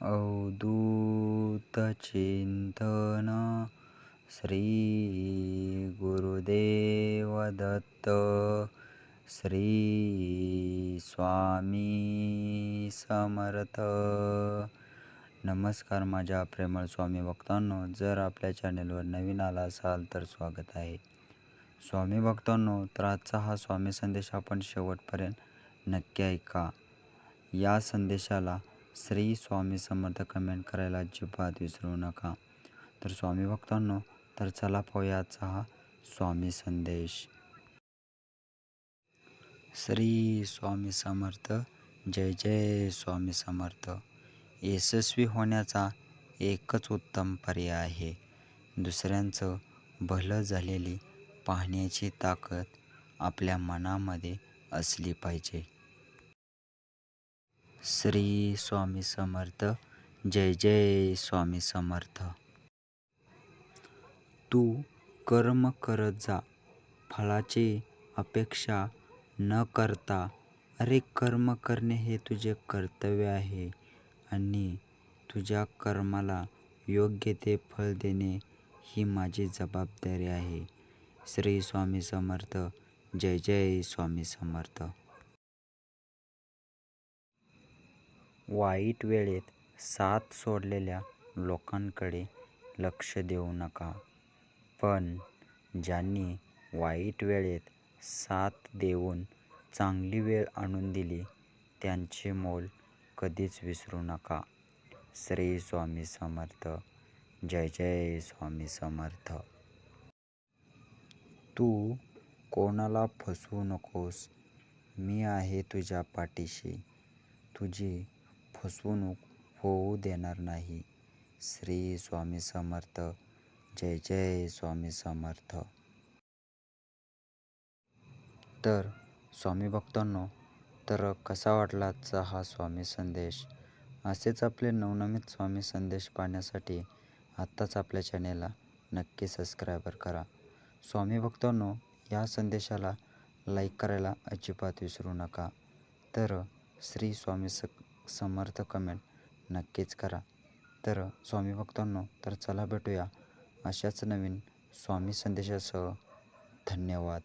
अवधूतचिंतन श्री गुरुदेव दत्त श्री स्वामी समर्थ। नमस्कार माझ्या प्रेमळ स्वामी भक्तांनो जर आपल्या चॅनेलवर नवीन आला असाल तर स्वागत आहे. स्वामी भक्तांनो तर आजचा हा स्वामी संदेश आपण शेवटपर्यंत नक्की ऐका. या संदेशाला श्री स्वामी समर्थ कमेंट करायला अजिबात विसरू नका. तर स्वामी भक्तांनो तर चला पाहूयाचा हा स्वामी संदेश. श्री स्वामी समर्थ जय जय स्वामी समर्थ. यशस्वी होण्याचा एकच उत्तम पर्याय आहे. दुसऱ्यांचं भलं झालेली पाहण्याची ताकद आपल्या मनामध्ये असली पाहिजे. श्री स्वामी समर्थ जय जय स्वामी समर्थ. तू कर्म करत जा फळाची अपेक्षा न करता. अरे कर्म करणे हे तुझे कर्तव्य आहे आणि तुझ्या कर्माला योग्य ते फळ देणे ही माझी जबाबदारी आहे. श्री स्वामी समर्थ जय जय स्वामी समर्थ. वाईट वेळेत साथ सोडलेल्या लोकांकडे लक्ष देऊ नका. पण ज्यांनी वाईट वेळेत साथ देऊन चांगली वेळ आणून दिली त्यांचे मोल कधीच विसरू नका. श्री स्वामी समर्थ. जय जय स्वामी समर्थ. तू कोणाला फसवू नकोस. मी आहे तुझ्या पाठीशी. तुझी फसवणूक होऊ देणार नाही. श्री स्वामी समर्थ. जय जय स्वामी समर्थ. तर स्वामी भक्तांनो तर कसा वाटला आजचा हा स्वामी संदेश? असेच आपले नवनवीन स्वामी संदेश पाहण्यासाठी आत्ताच आपल्या चॅनेलला नक्की सबस्क्रायबर करा. स्वामी भक्तांनो या संदेशाला लाईक करायला अजिबात विसरू नका. तर श्री स्वामी स समर्थ कमेंट नक्कीच करा. तर स्वामी भक्तांनो तर चला भेटूया अशाच नवीन स्वामी संदेशासह. धन्यवाद.